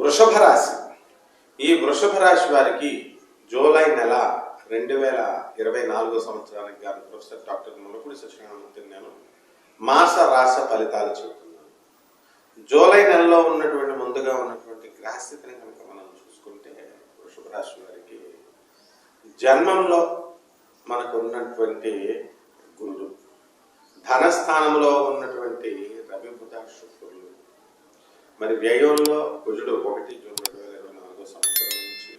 వృషభ రాశి. ఈ వృషభ రాశి వారికి జూలై నెల రెండు వేల ఇరవై నాలుగో సంవత్సరానికి గాను ప్రొఫెసర్ డాక్టర్ మునపూడి సత్యనారాయణ నేను మాస రాస ఫలితాలు చెబుతున్నాను. జూలై నెలలో ఉన్నటువంటి ముందుగా ఉన్నటువంటి గ్రహస్థితిని కనుక మనం చూసుకుంటే వృషభ రాశి వారికి జన్మంలో మనకు ఉన్నటువంటి గురుడు ధనస్థానంలో ఉన్నటువంటి రవి బుధ మరి వ్యయంలో కుజుడు ఒకటి జూన్ రెండు వేల ఇరవై నాలుగో సంవత్సరం నుంచి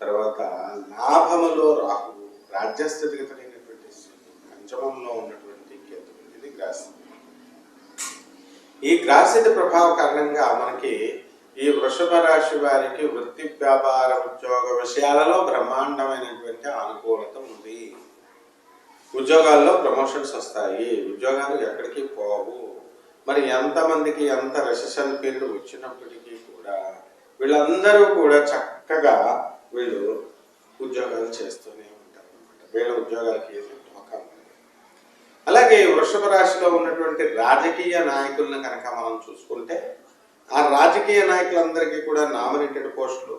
తర్వాత లాభములో రాహువు రాజ్యస్థితిగతమైనటువంటి పంచమంలో ఉన్నటువంటి కేతుడు ఇది గ్రాస్థితి ఈ గ్రాస్థితి ప్రభావ కారణంగా మనకి ఈ వృషభ రాశి వారికి వృత్తి వ్యాపార ఉద్యోగ విషయాలలో బ్రహ్మాండమైనటువంటి అనుకూలత ఉంది. ఉద్యోగాల్లో ప్రమోషన్స్ వస్తాయి. ఉద్యోగాలు ఎక్కడికి పోవు. మరి ఎంతమందికి ఎంత రెసెషన్ పీరియడ్ వచ్చినప్పటికీ కూడా వీళ్ళందరూ కూడా చక్కగా వీళ్ళు ఉద్యోగాలు చేస్తూనే ఉంటారు అనమాట వీళ్ళ ఉద్యోగాలకి ఏది అలాగే వృషభ రాశిలో ఉన్నటువంటి రాజకీయ నాయకులను కనుక మనం చూసుకుంటే ఆ రాజకీయ నాయకులందరికీ కూడా నామినేటెడ్ పోస్టులు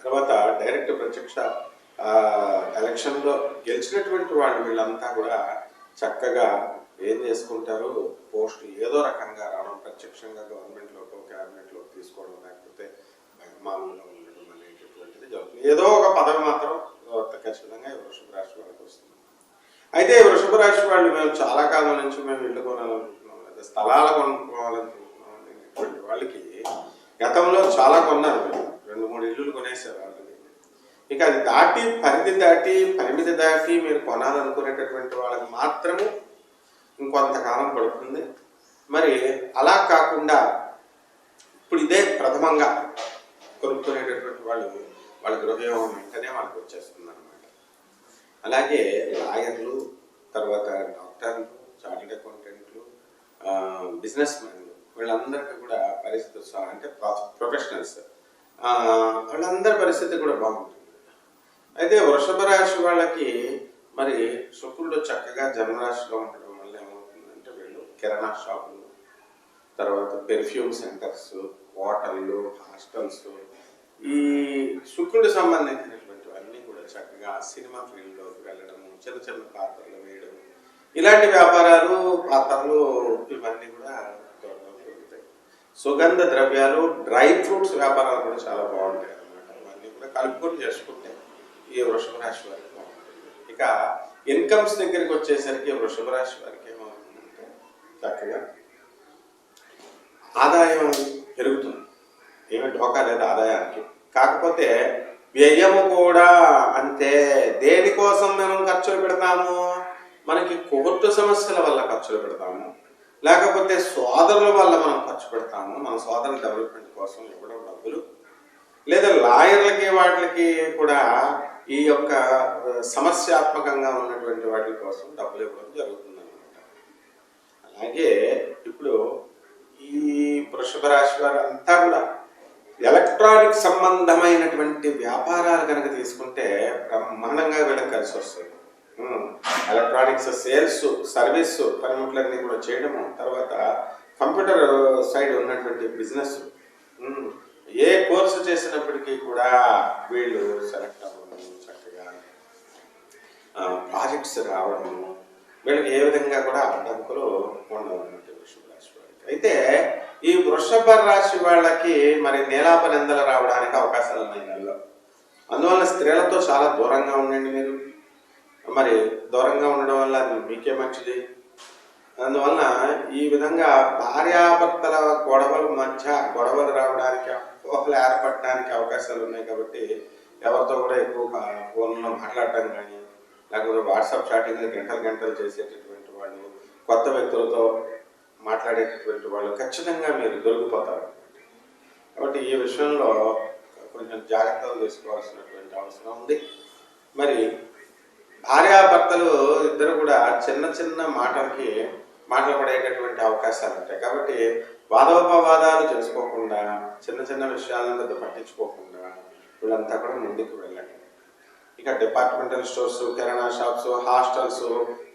తర్వాత డైరెక్ట్ ప్రత్యక్ష ఎలక్షన్లో గెలిచినటువంటి వాళ్ళు వీళ్ళంతా కూడా చక్కగా ఏం చేసుకుంటారు? పోస్ట్ ఏదో రకంగా రావడం ప్రత్యక్షంగా గవర్నమెంట్లోకి క్యాబినెట్లో తీసుకోవడం లేకపోతే మామూలుగా ఉండడం అనేటటువంటిది జరుగుతుంది. ఏదో ఒక పదవి మాత్రం ఖచ్చితంగా ఈ వృషభ రాశి వాళ్ళకి వస్తుంది. అయితే ఈ వృషభ రాశి వాళ్ళు మేము చాలా కాలం నుంచి మేము ఇల్లు కొనాలనుకుంటున్నాం లేదా స్థలాలు కొనుక్కోవాలనుకుంటున్నాం అనేటువంటి వాళ్ళకి గతంలో చాలా కొన్నారు. రెండు మూడు ఇల్లులు కొనేసారు వాళ్ళకి. ఇక అది దాటి పరిధి దాటి పరిమితి దాటి మీరు కొనాలనుకునేటటువంటి వాళ్ళకి మాత్రమే ఇంకొంతకాలం పడుతుంది. మరి అలా కాకుండా ఇప్పుడు ఇదే ప్రథమంగా కొనుక్కునేటటువంటి వాళ్ళు వాళ్ళ గృహయోగం వెంటనే వాళ్ళకి వచ్చేస్తుంది అనమాట అలాగే లాయర్లు తర్వాత డాక్టర్లు చార్టెడ్ అకౌంటెంట్లు బిజినెస్ మ్యాన్లు వీళ్ళందరికీ కూడా పరిస్థితి అంటే ప్రొఫెషనల్స్. వాళ్ళందరి పరిస్థితి కూడా బాగుంటుంది. అయితే వృషభ రాశి వాళ్ళకి మరి శుక్రుడు చక్కగా జన్మరాశిలో ఉండడం కిరాణా షాపులు తర్వాత పెర్ఫ్యూమ్ సెంటర్స్ హోటళ్ళు హాస్టల్స్. ఈ శుక్రుడు సంబంధించినటువంటివన్నీ కూడా చక్కగా సినిమా ఫీల్డ్లోకి వెళ్ళడము చిన్న చిన్న పాత్రలు వేయడం ఇలాంటి వ్యాపారాలు పాత్రలు ఇవన్నీ కూడా దొరుకుతాయి సుగంధ ద్రవ్యాలు డ్రై ఫ్రూట్స్ వ్యాపారాలు కూడా చాలా బాగుంటాయి అన్నమాట. ఇవన్నీ కూడా కలుపుకొని చేసుకుంటే ఈ వృషభ రాశి వారికి బాగుంటుంది. ఇక ఇన్కమ్స్ దగ్గరికి వచ్చేసరికి వృషభ రాశి వారికి చక్కగా ఆదాయం పెరుగుతుంది. ఏమి ఢోకా లేదు ఆదాయానికి. కాకపోతే వ్యయము కూడా అంతే. దేనికోసం మనం ఖర్చులు పెడతాము? మనకి కోర్టు సమస్యల వల్ల ఖర్చులు పెడతాము. లేకపోతే సోదరుల వల్ల మనం ఖర్చు పెడతాము. మన సోదరుల డెవలప్మెంట్ కోసం ఇవ్వడం డబ్బులు. లేదా లాయర్లకి వాటికి కూడా ఈ యొక్క సమస్యాత్మకంగా ఉన్నటువంటి వాటి కోసం డబ్బులు ఇవ్వడం జరుగుతుంది. అలాగే ఇప్పుడు ఈ వృషభ రాశి వారు అంతా కూడా ఎలక్ట్రానిక్ సంబంధమైనటువంటి వ్యాపారాలు కనుక తీసుకుంటే బ్రహ్మాండంగా వీళ్ళకి కలిసి వస్తుంది ఎలక్ట్రానిక్స్ సేల్స్ సర్వీస్ పనిముట్లన్నీ కూడా చేయడము తర్వాత కంప్యూటర్ సైడ్ ఉన్నటువంటి బిజినెస్. ఏ కోర్సు చేసినప్పటికీ కూడా వీళ్ళు సెలెక్ట్ అవ్వడం చక్కగా ప్రాజెక్ట్స్ రావడము వీళ్ళకి ఏ విధంగా కూడా అడ్డంకులు ఉండవన్నట్టు వృషభ రాశి వాళ్ళకి అయితే ఈ వృషభ రాశి వాళ్ళకి మరి నేలాప నిందలు రావడానికి అవకాశాలు ఉన్నాయి నెలలో. అందువల్ల స్త్రీలతో చాలా దూరంగా ఉండండి మీరు. మరి దూరంగా ఉండడం వల్ల అది మీకే మంచిది. అందువలన ఈ విధంగా భార్యాభర్తల గొడవల మధ్య గొడవలు రావడానికి అపోహలు ఏర్పడడానికి అవకాశాలు ఉన్నాయి కాబట్టి ఎవరితో కూడా ఎక్కువ ఫోన్లో మాట్లాడటం కానీ లేకపోతే వాట్సాప్ చాటింగ్ గంటలు గంటలు చేసేటటువంటి వాళ్ళు కొత్త వ్యక్తులతో మాట్లాడేటటువంటి వాళ్ళు ఖచ్చితంగా మీరు దొరికిపోతారు. కాబట్టి ఈ విషయంలో కొంచెం జాగ్రత్తలు తీసుకోవాల్సినటువంటి అవసరం ఉంది. మరి భార్యాభర్తలు ఇద్దరు కూడా చిన్న చిన్న మాటలకి మాటలు పడేటటువంటి అవకాశాలు ఉంటాయి. కాబట్టి వాదోపవాదాలు చేసుకోకుండా చిన్న చిన్న విషయాలను పెద్ద పట్టించుకోకుండా వీళ్ళంతా కూడా ముందుకు వెళ్ళాలి. ఇక డిపార్ట్మెంటల్ స్టోర్స్ కిరాణా షాప్స్ హాస్టల్స్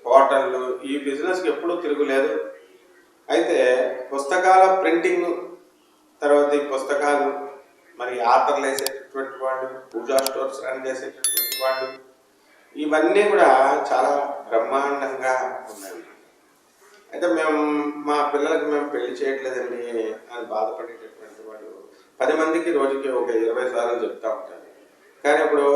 హోటళ్ళు ఈ బిజినెస్కి ఎప్పుడూ తిరుగులేదు అయితే పుస్తకాల ప్రింటింగ్ తర్వాత ఈ పుస్తకాలు మరి ఆథర్లు వేసేటటువంటి వాళ్ళు పూజా స్టోర్స్ రన్ చేసేటటువంటి వాళ్ళు ఇవన్నీ కూడా చాలా బ్రహ్మాండంగా ఉన్నాయి. అయితే మేము మా పిల్లలకి మేము పెళ్ళి చేయట్లేదండి అని బాధపడేటటువంటి వాళ్ళు పది మందికి రోజుకి ఒక ఇరవై సార్లు చెప్తా ఉంటారు. కానీ ఇప్పుడు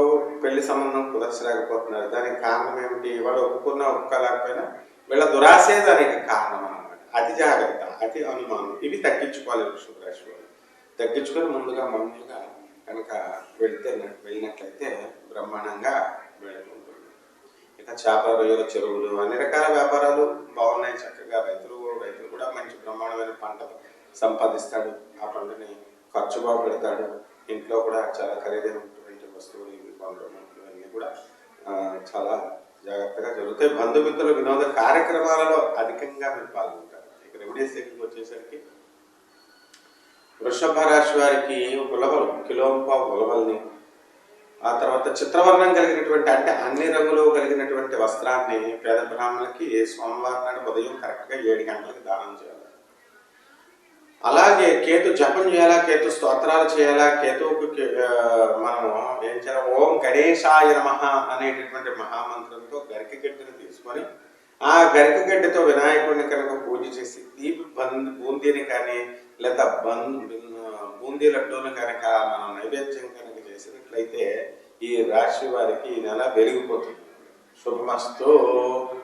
పెళ్ళి సంబంధం కుదర్చలేకపోతున్నారు. దానికి కారణం ఏమిటి? వాళ్ళు ఒప్పుకున్నా ఒప్పుకోలేకపోయినా వీళ్ళ దురాశే దానికి కారణం అనమాట అతి జాగ్రత్త అతి అనుమానం. ఇవి తగ్గించుకోవాలి వృషభ రాశి వాళ్ళు తగ్గించుకొని ముందుగా మామూలుగా కనుక వెళితే వెళ్ళినట్లయితే బ్రహ్మాండంగా వెళ్ళుకుంటుంది ఇక చేపల రొయ్యల చెరువులు అన్ని రకాల వ్యాపారాలు బాగున్నాయి. చక్కగా రైతులు రైతులు కూడా మంచి బ్రహ్మాండమైన పంట సంపాదిస్తాడు. ఆ పంటని ఖర్చు బాగా పెడతాడు ఇంట్లో కూడా చాలా ఖరీదైనటువంటి వస్తువులు ఇవి ఇవన్నీ కూడా చాలా జాగ్రత్తగా జరుగుతాయి. బంధుమిత్రుల వినోద కార్యక్రమాలలో అధికంగా మీరు పాల్గొంటారు. ఇక రెమెడీస్ దగ్గరికి వచ్చేసరికి వృషభ రాశి వారికి ఉలవలు కిలోంప ఉలవల్ని ఆ తర్వాత చిత్రవర్ణం కలిగినటువంటి అంటే అన్ని రంగులు కలిగినటువంటి వస్త్రాన్ని పేద బ్రాహ్మణులకి సోమవారం నాడు ఉదయం కరెక్ట్గా ఏడు గంటలకు దానం చేయాలి. అలాగే కేతు జపం చేయాలా? కేతు స్తోత్రాలు చేయాలా? కేతువుకు కే- మనము ఏం చేయాలి? ఓం గణేశాయ నమః అనేటటువంటి మహామంత్రంతో గరిక తీసుకొని ఆ గరిక గడ్డితో వినాయకుడిని కనుక పూజ చేసి దీపి బంద్ బూందీని కానీ లేదా బంద్ బూందీ లడ్డూని కనుక మనం నైవేద్యం కనుక చేసినట్లయితే ఈ రాశి వారికి ఈ నెల వెలిగిపోతుంది. శుభమస్తు.